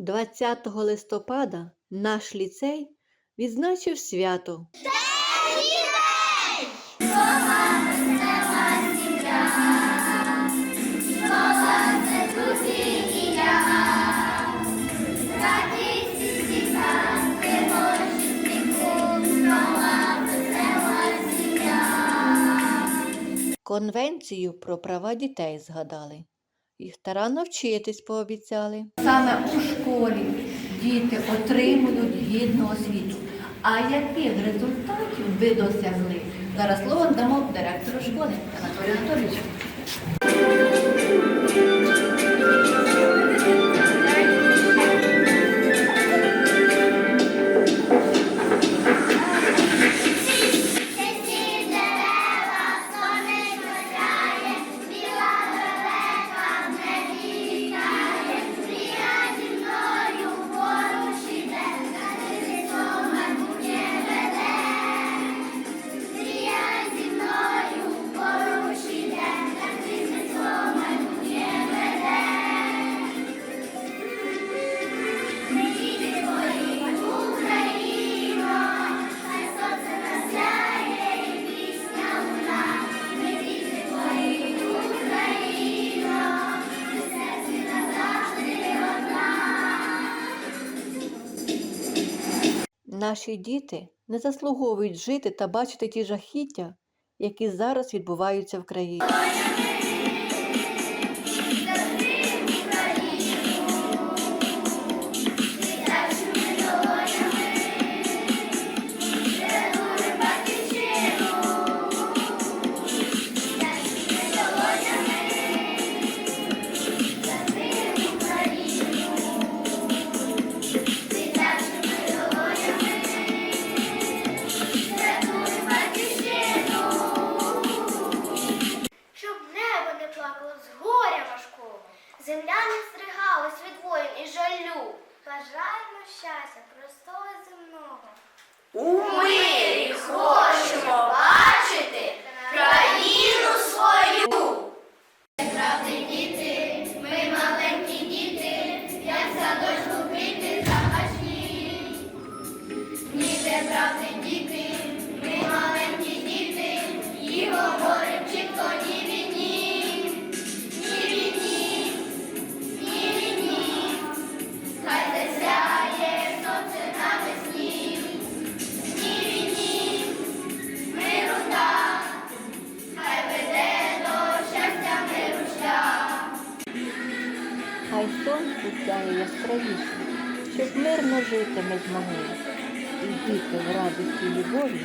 20 листопада наш ліцей відзначив свято. Конвенцію про права дітей згадали. Їх старанно вчитись пообіцяли. Саме у школі діти отримують гідну освіту. А яких результатів ви досягли? Зараз слово дамо директору школи Анатолію Анатолійовичу. Наші діти не заслуговують жити та бачити ті жахіття, які зараз відбуваються в країні. Земля не стригалась від воїн і жалю. Бажаємо щастя простого земного. У мирі хочемо бачити хай сонце сяє яскравіше, щоб мирно жити ми змогли. І діти в радості любові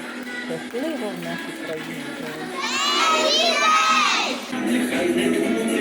щасливо в нашій країні. Нехай